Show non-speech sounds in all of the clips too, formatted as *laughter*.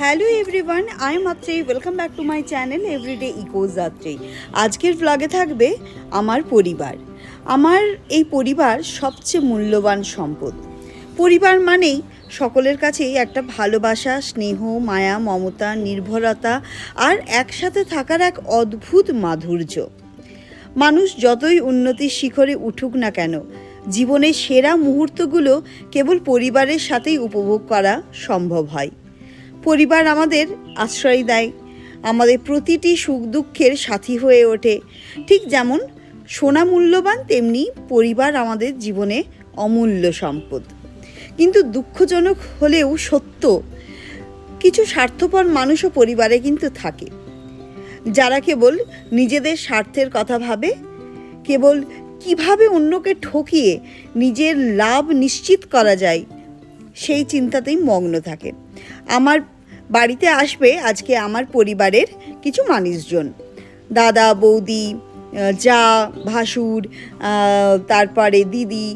Hello everyone I am Atreyee welcome back to my channel everyday echoes Atreyee আজকের ব্লগে থাকবে আমার পরিবার। আমার এই পরিবার সবচেয়ে মূল্যবান সম্পদ। পরিবার মানেই সকলের কাছেই একটা ভালোবাসা, স্নেহ, মায়া, মমতা, নির্ভরতা আর একসাথে থাকার এক অদ্ভুত মাধুর্য। মানুষ যতই উন্নতির শিখরে উঠুক না কেন, জীবনের সেরা মুহূর্তগুলো কেবল পরিবারের সাথেই উপভোগ করা সম্ভব হয়। পরিবার আমাদের আশ্রয় দেয়। আমাদের প্রতিটি সুখ দুঃখের সাথী হয়ে ওঠে। ঠিক যেমন সোনা মূল্যবান, তেমনি পরিবার আমাদের জীবনে অমূল্য সম্পদ। কিন্তু দুঃখজনক হলেও সত্য, কিছু স্বার্থপর মানুষও পরিবারে কিন্তু থাকে। যারা কেবল নিজেদের স্বার্থের কথা ভাবে, কেবল কীভাবে অন্যকে ঠকিয়ে নিজের লাভ নিশ্চিত করা যায়, সেই চিন্তাতেই মগ্ন থাকে। আমার বাড়িতে আসবে আজকে আমার পরিবারের কিছু মানুষজন। দাদা, বৌদি যা, ভাসুর তারপরে দিদি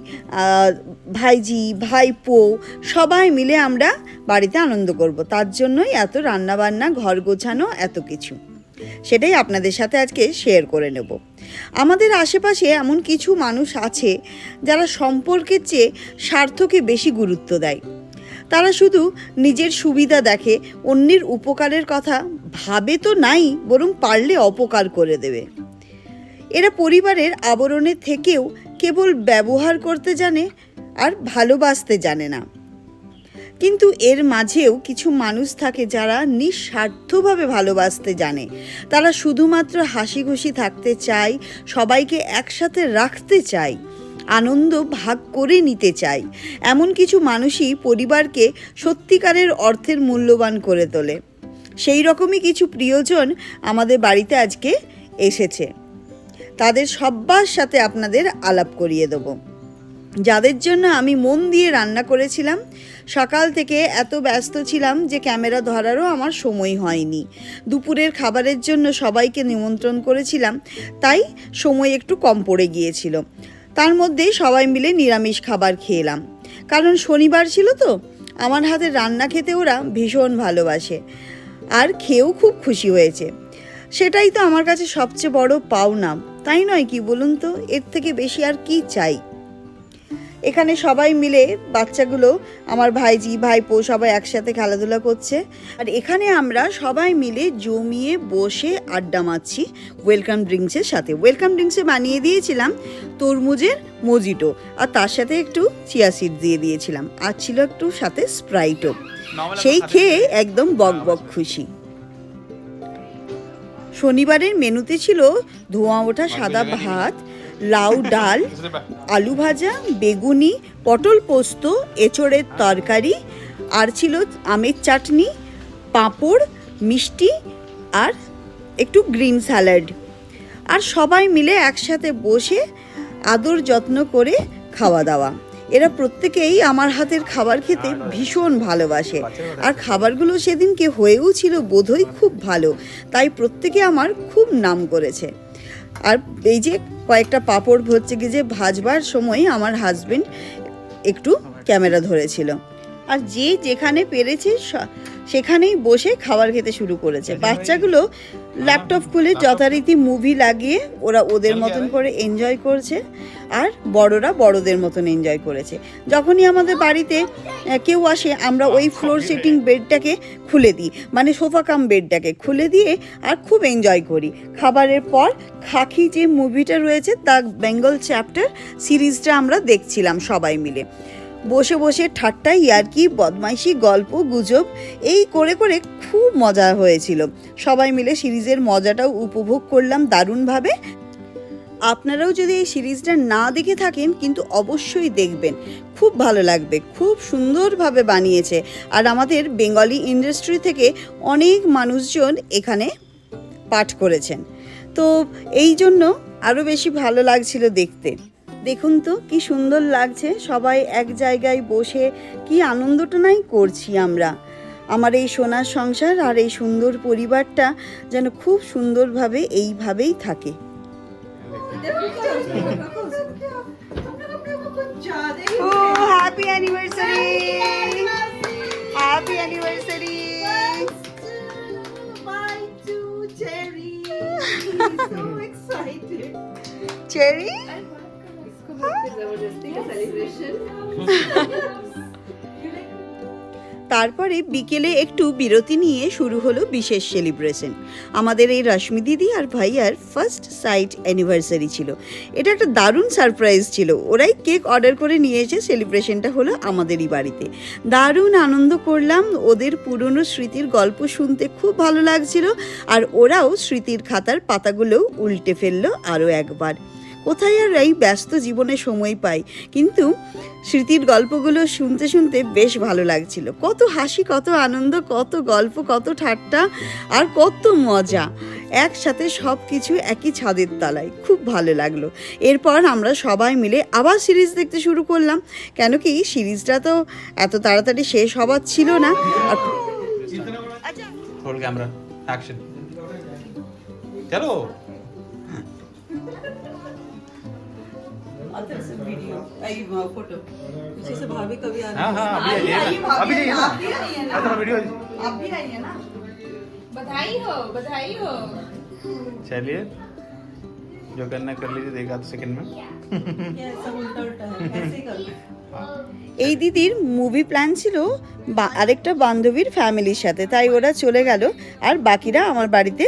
ভাইজি, ভাইপো, সবাই মিলে আমরা বাড়িতে আনন্দ করব। তার জন্যই এত রান্নাবান্না, ঘর গোছানো, এত কিছু। সেটাই আপনাদের সাথে আজকে শেয়ার করে নেব। আমাদের আশেপাশে এমন কিছু মানুষ আছে যারা সম্পর্কের চেয়ে স্বার্থকে বেশি গুরুত্ব দেয়। তারা শুধু নিজের সুবিধা দেখে, অন্যের উপকারের কথা ভাবে তো নাই, বরং পারলে অপকার করে দেবে। এরা পরিবারের আবরণের থেকেও কেবল ব্যবহার করতে জানে আর ভালোবাসতে জানে না। কিন্তু এর মাঝেও কিছু মানুষ থাকে যারা নিঃস্বার্থভাবে ভালোবাসতে জানে। তারা শুধুমাত্র হাসি খুশি থাকতে চায়, সবাইকে একসাথে রাখতে চায়। আনন্দ ভাগ করে নিতে চাই। এমন কিছু মানুষই পরিবারকে সত্যিকারের অর্থের মূল্যবান করে তোলে। সেই রকমই কিছু প্রিয়জন আমাদের বাড়িতে আজকে এসেছে। তাদের সব্বার সাথে আপনাদের আলাপ করিয়ে দেবো। যাদের জন্য আমি মন দিয়ে রান্না করেছিলাম, সকাল থেকে এত ব্যস্ত ছিলাম যে ক্যামেরা ধরারও আমার সময় হয়নি। দুপুরের খাবারের জন্য সবাইকে নিমন্ত্রণ করেছিলাম, তাই সময় একটু কম পড়ে গিয়েছিল। তার মধ্যেই সবাই মিলে নিরামিষ খাবার খেলাম কারণ শনিবার ছিল তো, আমার হাতে রান্না খেতে ওরা ভীষণ ভালোবাসে আর খেয়েও খুব খুশি হয়েছে। সেটাই তো আমার কাছে সবচেয়ে বড় পাওনা। তাই নয় কি বলুন তো? এর থেকে বেশি আর কি চাই? এখানে সবাই মিলে বাচ্চাগুলো আমার ভাইজি ভাইপো সবাই একসাথে খেলাধুলা করছে। আর এখানে আমরা সবাই মিলে জমিয়ে বসে আড্ডা মারছি ওয়েলকাম ড্রিঙ্কসের সাথে। ওয়েলকাম ড্রিঙ্কসে বানিয়ে দিয়েছিলাম তরমুজের মজিটো আর তার সাথে একটু চিয়া সিড দিয়ে দিয়েছিলাম। আর ছিল একটু সাথে স্প্রাইটও। সেই খেয়ে একদম বক বক খুশি। শনিবারের মেনুতে ছিল ধোঁয়া ওঠা সাদা ভাত লাউ ডাল, আলু ভাজা, বেগুনি, পটল পোস্ত, এঁচড়ের তরকারি, আর ছিল আমের চাটনি, পাঁপড়, মিষ্টি আর একটু গ্রিন স্যালাড। আর সবাই মিলে একসাথে বসে আদর যত্ন করে খাওয়া দাওয়া। এরা প্রত্যেকেই আমার হাতের খাবার খেতে ভীষণ ভালোবাসে। আর খাবারগুলো সেদিনকে হয়েও ছিল বোধহয় খুব ভালো, তাই প্রত্যেকে আমার খুব নাম করেছে। আর এই যে কয়েকটা পাঁপড় হচ্ছে কি যে ভাজবার সময় আমার হাজবেন্ড একটু ক্যামেরা ধরেছিল। আর যে যেখানে পেরেছে সেখানেই বসে খাবার খেতে শুরু করেছে। বাচ্চাগুলো ল্যাপটপ খুলে যথারীতি মুভি লাগিয়ে ওরা ওদের মতন করে? এনজয় করছে। আর বড়রা বড়দের মতন এনজয় করেছে। যখনই আমাদের বাড়িতে কেউ আসে, আমরা ওই ফ্লোর সিটিং বেডটাকে খুলে দিই মানে সোফা কাম বেডটাকে খুলে দিয়ে আর খুব এনজয় করি। খাবারের পর খাকি যে মুভিটা রয়েছে দ্য বেঙ্গল চ্যাপ্টার সিরিজটা আমরা দেখছিলাম সবাই মিলে। বসে বসে ঠাট্টা, ইয়ার্কি, বদমাইশি, গল্প, গুজব, এই করে করে খুব মজা হয়েছিল। সবাই মিলে সিরিজের মজাটাও উপভোগ করলাম দারুণভাবে। আপনারাও যদি এই সিরিজটা না দেখে থাকেন, কিন্তু অবশ্যই দেখবেন। খুব ভালো লাগবে, খুব সুন্দরভাবে বানিয়েছে। আর আমাদের বেঙ্গলি ইন্ডাস্ট্রি থেকে অনেক মানুষজন এখানে পাঠ করেছেন। তো এই জন্য আরও বেশি ভালো লাগছিল দেখতে। দেখুন তো, কি সুন্দর লাগছে। সবাই এক জায়গায় বসে কি আনন্দটনাই করছি আমরা। আমার এই সোনার সংসার আর এই সুন্দর পরিবারটা যেন খুব সুন্দরভাবে এইভাবেই থাকে। Oh, oh, happy anniversary! Happy anniversary! *laughs* Bye to Jerry. so excited. Cherry? Huh? celebration. *laughs* তারপরে বিকেলে একটু বিরতি নিয়ে শুরু হলো বিশেষ সেলিব্রেশন আমাদের এই রশ্মি দিদি আর ভাইয়ার ফার্স্ট সাইট অ্যানিভার্সারি ছিল। এটা একটা দারুণ সারপ্রাইজ ছিল। ওরাই কেক অর্ডার করে নিয়ে এসে সেলিব্রেশনটা হলো আমাদেরই বাড়িতে। দারুণ আনন্দ করলাম। ওদের পুরনো স্মৃতির গল্প শুনতে খুব ভালো লাগছিল। আর ওরাও স্মৃতির খাতার পাতাগুলোও উল্টে ফেলল আরও একবার। কোথায় আর এই ব্যস্ত জীবনে সময় পাই? কিন্তু স্মৃতির গল্পগুলো শুনতে শুনতে বেশ ভালো লাগছিল। কত হাসি কত আনন্দ কত গল্প কত ঠাট্টা আর কত মজা। একসাথে সব কিছু একই ছাদের তলায়। খুব ভালো লাগল। এরপর আমরা সবাই মিলে আবার সিরিজ দেখতে শুরু করলাম। কেন কি সিরিজটা তো এত তাড়াতাড়ি শেষ হবার ছিল না। আর रोल कैमरा एक्शन चलो हाँ हाँ अभी जाइए ना अभी जाइए ना चलो वीडियो बधाई हो बधाई हो चलिए जो करना है कर लीजिए देखा तो सेकंड में এই দিদির মুভি প্ল্যান ছিল বা- আরেকটা বান্ধবীর ফ্যামিলির সাথে তাই ওরা চলে গেল আর বাকিরা আমার বাড়িতে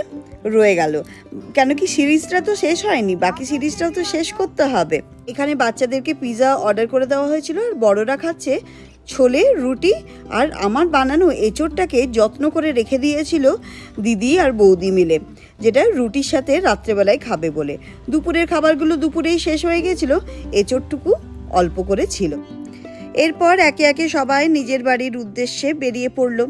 রয়ে গেল। কেন কি সিরিজটা তো শেষ হয়নি, বাকি সিরিজটাও তো শেষ করতে হবে। এখানে বাচ্চাদেরকে পিৎজা অর্ডার করে দেওয়া হয়েছিল আর বড়রা খাচ্ছে ছোলে, রুটি আর আমার বানানো এঁচোড়টাকে যত্ন করে রেখে দিয়েছিল দিদি আর বৌদি মিলে, যেটা রুটির সাথে রাত্রেবেলায় খাবে বলে। দুপুরের খাবারগুলো দুপুরেই শেষ হয়ে গেছিল, এঁচোড়টুকু অল্প করে ছিল। এরপর একে একে সবাই নিজের বাড়ির উদ্দেশ্যে বেরিয়ে পড়ল।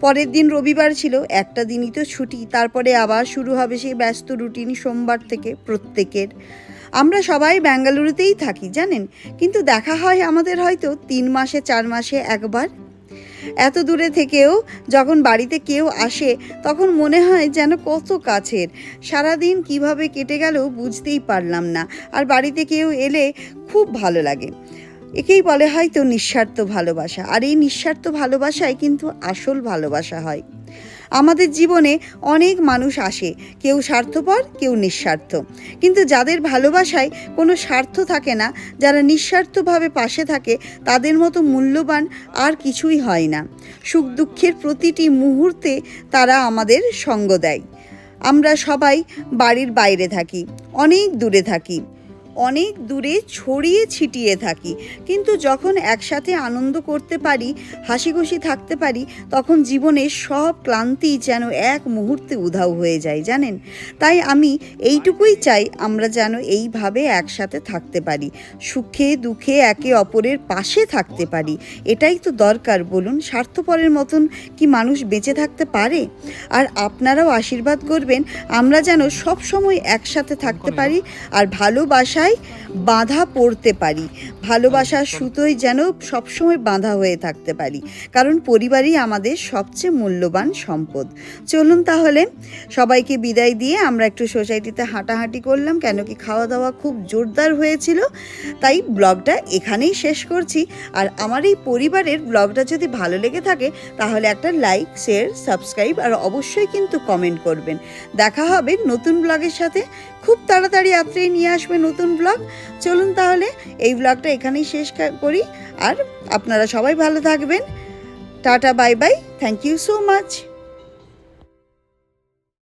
পরের দিন রবিবার ছিল, একটা দিনই তো ছুটি, তারপরে আবার শুরু হবে সেই ব্যস্ত রুটিন সোমবার থেকে প্রত্যেকের। আমরা সবাই বেঙ্গালুরুতেই থাকি, জানেন? কিন্তু দেখা হয় আমাদের হয়তো তিন মাসে, চার মাসে একবার। এত দূরে থেকেও যখন বাড়িতে কেউ আসে, তখন মনে হয় যেন কত কাছের। সারাদিন কীভাবে কেটে গেল বুঝতেই পারলাম না। আর বাড়িতে কেউ এলে খুব ভালো লাগে। একেই বলে হয়তো নিঃস্বার্থ ভালোবাসা। আর এই নিঃস্বার্থ ভালোবাসায় কিন্তু আসল ভালোবাসা হয়। আমাদের জীবনে অনেক মানুষ আসে, কেউ স্বার্থপর, কেউ নিঃস্বার্থ। কিন্তু যাদের ভালোবাসায় কোনো স্বার্থ থাকে না, যারা নিঃস্বার্থভাবে পাশে থাকে, তাদের মতো মূল্যবান আর কিছুই হয় না। সুখ দুঃখের প্রতিটি মুহূর্তে তারা আমাদের সঙ্গ দেয়। আমরা সবাই বাড়ির বাইরে থাকি, অনেক দূরে থাকি। অনেক দূরে ছড়িয়ে ছিটিয়ে থাকি। কিন্তু যখন একসাথে আনন্দ করতে পারি হাসি খুশি থাকতে পারি তখন জীবনের সব ক্লান্তি যেন এক মুহূর্তে উধাও হয়ে যায় জানেন? তাই আমি এইটুকুই চাই আমরা যেন এইভাবে একসাথে থাকতে পারি। সুখে দুঃখে একে অপরের পাশে থাকতে পারি। এটাই তো দরকার বলুন স্বার্থপরের মতন কি মানুষ বেঁচে থাকতে পারে? আর আপনারাও আশীর্বাদ করবেন আমরা যেন সব সময় একসাথে থাকতে পারি আর ভালোবাসায় বাঁধা পড়তে পারি। ভালোবাসার সুতোয় যেন সবসময় বাঁধা হয়ে থাকতে পারি। কারণ পরিবারই আমাদের সবচেয়ে মূল্যবান সম্পদ। চলুন তাহলে সবাইকে বিদায় দিয়ে আমরা একটু সোসাইটিতে হাঁটাহাঁটি করলাম। কেন কি খাওয়া দাওয়া খুব জোরদার হয়েছিল। তাই ব্লগটা এখানেই শেষ করছি। আর আমার এই পরিবারের ব্লগটা যদি ভালো লেগে থাকে তাহলে একটা লাইক শেয়ার সাবস্ক্রাইব আর অবশ্যই কিন্তু কমেন্ট করবেন। দেখা হবে নতুন ব্লগের সাথে। খুব তাড়াতাড়ি আত্রেই নিয়ে আসবে নতুন ব্লগ চলুন তাহলে এই ব্লগটা এখানেই শেষ করি। আর আপনারা সবাই ভালো থাকবেন। Tata bye bye thank you so much